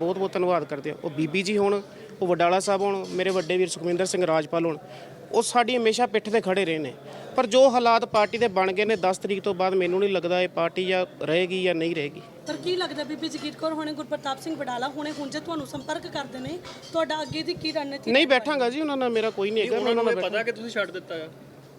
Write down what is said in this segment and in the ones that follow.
ਬਹੁਤ ਬਹੁਤ ਧੰਨਵਾਦ ਕਰਦੇ ਆ ਉਹ ਬੀਬੀ ਜੀ ਹੋਣ ਉਹ ਵਡਾਲਾ ਸਾਹਿਬ ਹੋਣ ਮੇਰੇ ਵੱਡੇ ਵੀਰ ਸੁਖਵਿੰਦਰ ਸਿੰਘ ਰਾਜਪਾਲ ਹੋਣ ਉਹ ਸਾਡੀ ਹਮੇਸ਼ਾ ਪਿੱਠ ਤੇ ਖੜੇ ਰਹੇ ਨੇ। ਪਰ ਜੋ ਹਾਲਾਤ ਪਾਰਟੀ ਦੇ ਬਣ ਗਏ ਨੇ 10 ਤਰੀਕ ਤੋਂ ਬਾਅਦ ਮੈਨੂੰ ਨਹੀਂ ਲੱਗਦਾ ਇਹ ਪਾਰਟੀ ਜਾਂ ਰਹੇਗੀ ਜਾਂ ਨਹੀਂ ਰਹੇਗੀ। ਪਰ ਕੀ ਲੱਗਦਾ ਬੀਬੀ ਜਗੀਰ ਕੌਰ ਹੁਣੇ ਗੁਰਪ੍ਰਤਾਪ ਸਿੰਘ ਵਡਾਲਾ ਹੁਣੇ ਹੁਣ ਜੇ ਤੁਹਾਨੂੰ ਸੰਪਰਕ ਕਰਦੇ ਨੇ ਤੁਹਾਡਾ ਅੱਗੇ ਦੀ ਕੀ ਰਣਨੀਤੀ ਨਹੀਂ ਬੈਠਾਂਗਾ ਜੀ ਉਹਨਾਂ ਨਾਲ ਮੇਰਾ ਕੋਈ ਨਹੀਂ ਹੈਗਾ ਮੈਂ ਉਹਨਾਂ ਬੈਠਾਂ- ਪਤਾ ਕਿ ਤੁਸੀਂ ਛੱਡ ਦਿੱਤਾ ਆ।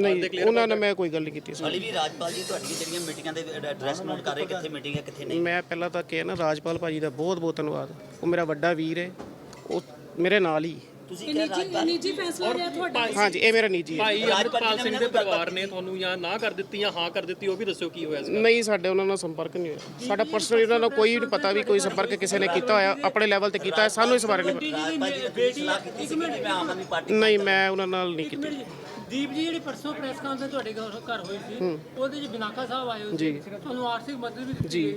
ਨਹੀਂ ਉਹਨਾਂ ਨਾਲ ਮੈਂ ਕੋਈ ਗੱਲ ਨਹੀਂ ਕੀਤੀ ਸੀ। ਹਾਲੀ ਵੀ ਰਾਜਪਾਲ ਜੀ ਤੁਹਾਡੀਆਂ ਜਿਹੜੀਆਂ ਮੀਟਿੰਗਾਂ ਦੇ ਐਡਰੈਸ ਨੋਟ ਕਰ ਰਹੇ ਕਿੱਥੇ ਮੀਟਿੰਗ ਹੈ ਕਿੱਥੇ ਨਹੀਂ? ਮੈਂ ਪਹਿਲਾਂ ਤਾਂ ਕਿਹਾ ਨਾ ਰਾਜਪਾਲ ਭਾਜੀ ਦਾ ਬਹੁਤ ਬਹੁਤ ਧੰਨਵਾਦ। ਉਹ ਮੇਰਾ ਵੱਡਾ ਵੀਰ ਹੈ। ਉਹ ਮੇਰੇ ਨਾਲ ਹੀ। ਤੁਸੀਂ ਕਿਹਾ ਨਿੱਜੀ ਇਹ ਨਿੱਜੀ ਫੈਸਲਾ ਰਿਹਾ ਤੁਹਾਡਾ। ਹਾਂਜੀ ਇਹ ਮੇਰਾ ਨਿੱਜੀ ਹੈ। ਭਾਈ ਅਮਰਪਾਲ ਸਿੰਘ ਦੇ ਪਰਿਵਾਰ ਨੇ ਤੁਹਾਨੂੰ ਜਾਂ ਨਾ ਕਰ ਦਿੱਤੀ ਜਾਂ ਹਾਂ ਕਰ ਦਿੱਤੀ ਉਹ ਵੀ ਦੱਸਿਓ ਕੀ ਹੋਇਆ ਸੀ ਨਹੀਂ ਸਾਡੇ ਉਹਨਾਂ ਨਾਲ ਸੰਪਰਕ ਨਹੀਂ ਹੋਇਆ। ਸਾਡਾ ਪਰਸਨਲੀ ਉਹਨਾਂ ਨਾਲ ਕੋਈ ਨਹੀਂ ਪਤਾ ਵੀ ਕੋਈ ਸੰਪਰਕ ਕਿਸੇ ਨੇ ਕੀਤਾ ਹੋਇਆ ਆਪਣੇ ਲੈਵਲ ਤੇ ਕੀਤਾ ਹੈ ਸਾਨੂੰ ਇਸ ਬਾਰੇ ਨਹੀਂ ਪਤਾ ਰਾਜਪਾਲ ਜੀ ਨੇ ਤੁਸੀਂ ਸਲਾਹ ਕੀਤੀ ਸੀ ਕਿ ਮੈਂ ਆਮ ਆਦਮੀ ਪਾਰਟੀ ਨਹੀਂ ਮੈਂ ਉਹਨਾਂ ਨਾਲ ਨਹੀਂ ਕੀਤੀ। ਦੀਪ ਜੀ ਜਿਹੜੀ ਪਰਸੋਂ ਪ੍ਰੈਸ ਕਾਨਫਰੰਸ ਤੁਹਾਡੇ ਘਰ ਘਰ ਹੋਈ ਸੀ ਉਹਦੇ ਚ ਬਿਨਾਕਾ ਸਾਹਿਬ ਆਏ ਹੋਏ ਜੀ। ਸੀ। ਤੁਹਾਨੂੰ ਆਰਥਿਕ ਮਦਦ ਵੀ ਦਿੱਤੀ ਜੀ। ਗਈ।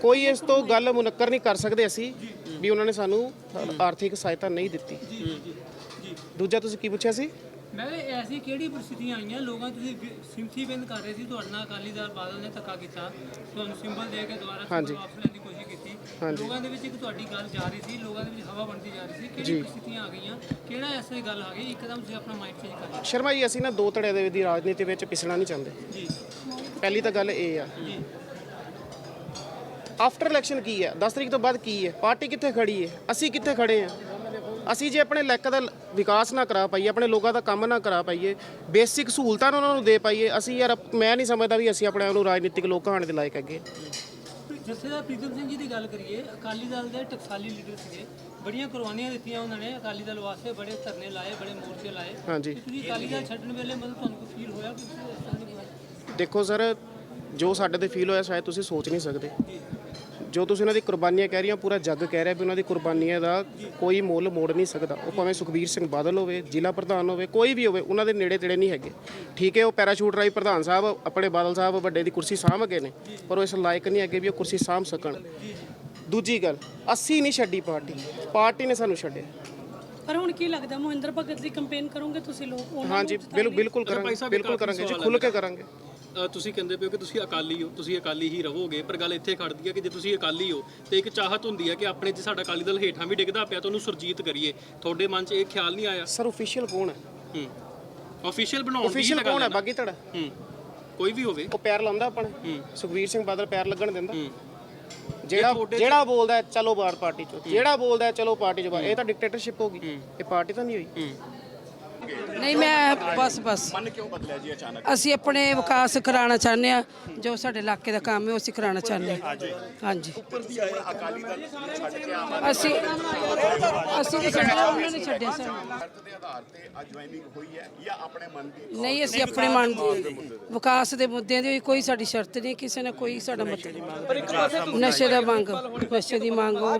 ਕੋਈ ਇਸ ਤੋਂ ਗੱਲ ਮੁਨੱਕਰ ਨਹੀਂ ਕਰ ਸਕਦੇ ਅਸੀਂ ਵੀ ਉਹਨਾਂ ਨੇ ਸਾਨੂੰ ਆਰਥਿਕ ਸਹਾਇਤਾ ਨਹੀਂ ਦਿੱਤੀ। ਦੂਜਾ ਤੁਸੀਂ ਕੀ ਪੁੱਛਿਆ ਸੀ? ਮੈਂ ਐਸੀ ਕਿਹੜੀ ਪਰਿਸਥਿਤੀਆਂ ਆਈਆਂ? ਲੋਕਾਂ ਤੁਸੀਂ ਸਿੰਥੀ ਬਿੰਦ ਕਰ ਰਹੇ ਸੀ ਤੁਹਾਡੇ ਨਾਲ ਅਕਾਲੀ ਦਲ ਬਾਦਲ ਨੇ ਧੱਕਾ ਕੀਤਾ। ਤੁਹਾਨੂੰ ਸਿੰਬਲ ਦੇ ਕੇ ਦੁਬਾਰਾ ਵਾਪਸ ਲੈਣ ਦੀ ਕੋਸ਼ਿਸ਼ ਕੀਤੀ। ਲੋਕਾਂ ਦੇ ਵਿੱਚ ਇੱਕ ਤੁਹਾਡੀ ਗੱਲ ਜਾ ਰਹੀ ਸੀ ਲੋਕਾਂ ਦੇ ਵਿੱਚ ਹਵਾ ਬਣਦੀ ਜਾ ਰਹੀ ਸੀ। ਕਿਹੜੀ ਪਰਿਸਥਿਤੀਆਂ ਆ ਗਈਆਂ? ਕਿਹੜਾ ਐਸੀ ਗੱਲ ਆ ਗਈ? ਇੱਕਦਮ ਤੁਸੀਂ ਆਪਣਾ ਮਾਈਂਡ ਚੇਂਜ ਕਰ ਲਿਆ ਸ਼ਰਮਾ ਜੀ ਅਸੀਂ ਨਾ ਦੋ ਧੜਿਆਂ ਦੇ ਦੀ ਰਾਜਨੀਤੀ ਵਿੱਚ ਪਿਸਣਾ ਨਹੀਂ ਚਾਹੁੰਦੇ। ਜੀ। ਪਹਿਲੀ ਤਾਂ ਗੱਲ ਇਹ ਆ। ਜੀ। ਆਫਟਰ ਇਲੈਕਸ਼ਨ ਕੀ ਹੈ? 10 ਤਰੀਕ ਤੋਂ ਬਾਅਦ ਕੀ ਹੈ? ਪਾਰਟੀ ਕਿੱਥੇ ਖੜੀ ਹੈ? ਅਸੀਂ ਕਿੱਥੇ ਖੜੇ ਆ ਅਸੀਂ ਜੇ ਆਪਣੇ ਇਲਾਕੇ ਦਾ ਵਿਕਾਸ ਨਾ ਕਰਾ ਪਾਈਏ ਆਪਣੇ ਲੋਕਾਂ ਦਾ ਕੰਮ ਨਾ ਕਰਾ ਪਾਈਏ ਬੇਸਿਕ ਸਹੂਲਤਾਂ ਉਹਨਾਂ ਨੂੰ ਦੇ ਪਾਈਏ ਅਸੀਂ ਯਾਰ ਮੈਂ ਨਹੀਂ ਸਮਝਦਾ ਵੀ ਅਸੀਂ ਆਪਣੇ ਆਪ ਨੂੰ ਰਾਜਨੀਤਿਕ ਲੋਕ ਕਹਾਣ ਦੇ ਲਾਇਕ ਹੈਗੇ। ਜਥੇਦਾਰ ਪ੍ਰੀਤਮ ਸਿੰਘ ਜੀ ਦੀ ਗੱਲ ਕਰੀਏ ਅਕਾਲੀ ਦਲ ਦੇ ਟਕਸਾਲੀ ਲੀਡਰ ਸੀਗੇ। ਬੜੀਆਂ ਕੁਰਬਾਨੀਆਂ ਦਿੱਤੀਆਂ ਉਹਨਾਂ ਨੇ ਅਕਾਲੀ ਦਲ ਵਾਸਤੇ ਬੜੇ ਧਰਨੇ ਲਾਏ ਬੜੇ ਮੋਰਚੇ ਲਾਏ। ਹਾਂਜੀ। ਤੁਸੀਂ ਅਕਾਲੀ ਦਲ ਛੱਡਣ ਵੇਲੇ ਮਤਲਬ ਤੁਹਾਨੂੰ ਕੋਈ ਫੀਲ ਹੋਇਆ? ਕਿ ਦੇਖੋ ਸਰ ਜੋ ਸਾਡੇ ਤੇ ਫੀਲ ਹੋਇਆ ਸ਼ਾਇਦ ਤੁਸੀਂ ਸੋਚ ਨਹੀਂ ਸਕਦੇ। ਜੋ ਤੁਸੀਂ ਉਹਨਾਂ ਦੀ ਕੁਰਬਾਨੀਆਂ ਕਹਿ ਰਹੀਆਂ ਪੂਰਾ ਜੱਗ ਕਹਿ ਰਿਹਾ ਵੀ ਉਹਨਾਂ ਦੀ ਕੁਰਬਾਨੀਆਂ ਦਾ ਕੋਈ ਮੁੱਲ ਮੋੜ ਨਹੀਂ ਸਕਦਾ। ਉਹ ਭਾਵੇਂ ਸੁਖਬੀਰ ਸਿੰਘ ਬਾਦਲ ਹੋਵੇ ਜ਼ਿਲ੍ਹਾ ਪ੍ਰਧਾਨ ਹੋਵੇ ਕੋਈ ਵੀ ਹੋਵੇ ਉਹਨਾਂ ਦੇ ਨੇੜੇ ਤੇੜੇ ਨਹੀਂ ਹੈਗੇ। ਠੀਕ ਹੈ ਉਹ ਪੈਰਾਸ਼ੂਟ ਰਾਈ ਪ੍ਰਧਾਨ ਸਾਹਿਬ ਆਪਣੇ ਬਾਦਲ ਸਾਹਿਬ ਵੱਡੇ ਦੀ ਕੁਰਸੀ ਸਾਂਭ ਗਏ ਨੇ ਪਰ ਉਹ ਇਸ ਲਾਇਕ ਨਹੀਂ ਹੈਗੇ ਵੀ ਉਹ ਕੁਰਸੀ ਸਾਂਭ ਸਕਣ। ਦੂਜੀ ਗੱਲ ਅਸੀਂ ਨਹੀਂ ਛੱਡੀ ਪਾਰਟੀ ਪਾਰਟੀ ਨੇ ਸਾਨੂੰ ਛੱਡਿਆ। ਪਰ ਹੁਣ ਕੀ ਲੱਗਦਾ ਮੋਹਿੰਦਰ ਭਗਤ ਦੀ ਕੰਪੇਨ ਕਰੋਗੇ ਤੁਸੀਂ ਲੋਕ? ਹਾਂਜੀ ਬਿਲਕੁਲ ਬਿਲਕੁਲ ਕਰਾਂਗੇ ਬਿਲਕੁਲ ਕਰਾਂਗੇ। ਜੀ ਖੁੱਲ ਕੇ ਕਰਾਂਗੇ। ਤੁਸੀਂ ਕਹਿੰਦੇ ਪਿਓ ਕਿ ਤੁਸੀਂ ਅਕਾਲੀ ਹੋ ਤੁਸੀਂ ਅਕਾਲੀ ਹੀ ਰਹੋਗੇ ਪਰ ਗੱਲ ਇੱਥੇ ਖੜਦੀ ਹੈ ਕਿ ਜੇ ਤੁਸੀਂ ਅਕਾਲੀ ਹੋ ਤੇ ਇੱਕ ਚਾਹਤ ਹੁੰਦੀ ਹੈ ਕਿ ਆਪਣੇ ਜੇ ਸਾਡਾ ਅਕਾਲੀ ਦਲ ਹੇਠਾਂ ਵੀ ਡਿੱਗਦਾ ਪਿਆ ਤਾਂ ਉਹਨੂੰ ਸੁਰਜੀਤ ਕਰੀਏ। ਤੁਹਾਡੇ ਮਨ 'ਚ ਇਹ ਖਿਆਲ ਨਹੀਂ ਆਇਆ? ਸਰ ਅਫੀਸ਼ੀਅਲ ਕੌਣ ਹੈ? ਹੂੰ। ਆਫੀਸ਼ੀਅਲ ਬਣਾਉਣ ਦੀ ਗੱਲ ਕੌਣ ਹੈ? ਹੈ ਬਾਗੀ ਧੜਾ? ਹੂੰ। ਕੋਈ ਵੀ ਹੋਵੇ। ਉਹ ਪੈਰ ਲਾਉਂਦਾ ਆਪਣੇ? ਹੂੰ। ਸੁਖਵੀਰ ਸਿੰਘ ਬਾਦਲ ਪੈਰ ਲੱਗਣ ਦਿੰਦਾ? ਹੂੰ। ਜਿਹੜਾ ਜਿਹੜਾ ਬੋਲਦਾ ਹੈ, ਚਲੋ ਬਾਹਰ ਪਾਰਟੀ ਚੋਂ। ਜਿਹੜਾ ਬੋਲਦਾ ਹੈ, ਚਲੋ ਪਾਰਟੀ ਚੋਂ ਇਹ ਤਾਂ ਡਿਕਟੇਟਰਸ਼ਿਪ ਹੋਗੀ ਇਹ ਪਾਰਟੀ ਤਾਂ ਨਹੀਂ ਹੋਈ। ਹੂੰ ਨਹੀਂ ਮੈਂ ਬਸ ਬਸ। ਮਨ ਕਿਉਂ ਬਦਲਿਆ ਜੀ ਅਚਾਨਕ? ਅਸੀਂ ਆਪਣੇ ਵਿਕਾਸ ਕਰਾਉਣਾ ਚਾਹੁੰਦੇ ਆ ਜੋ ਸਾਡੇ ਇਲਾਕੇ ਦਾ ਕੰਮ ਹੈ ਉਹ ਅਸੀਂ ਕਰਾਉਣਾ ਚਾਹੁੰਦੇ ਹਾਂ। ਹਾਂਜੀ। ਅਸੀਂ ਅਸੀਂ ਵੀ ਛੱਡਿਆ ਉਹਨਾਂ ਨੇ ਛੱਡਿਆ ਸਾਨੂੰ। ਦੇ ਆਧਾਰ ਤੇ ਅੱਜ ਜੁਆਇਨਿੰਗ ਹੋਈ ਹੈ ਜਾਂ ਆਪਣੇ ਮਨ ਦੀ ਨਹੀਂ ਅਸੀਂ ਆਪਣੇ ਮਨ ਦੀ ਵਿਕਾਸ ਦੇ ਮੁੱਦਿਆਂ ਦੀ ਕੋਈ ਸਾਡੀ ਸ਼ਰਤ ਨਹੀਂ ਕਿਸੇ ਨੇ ਕੋਈ ਸਾਡਾ ਮਤਲਬ ਨਸ਼ੇ ਦਾ ਮੰਗ ਨਸ਼ੇ ਦੀ ਮੰਗ ਉਹ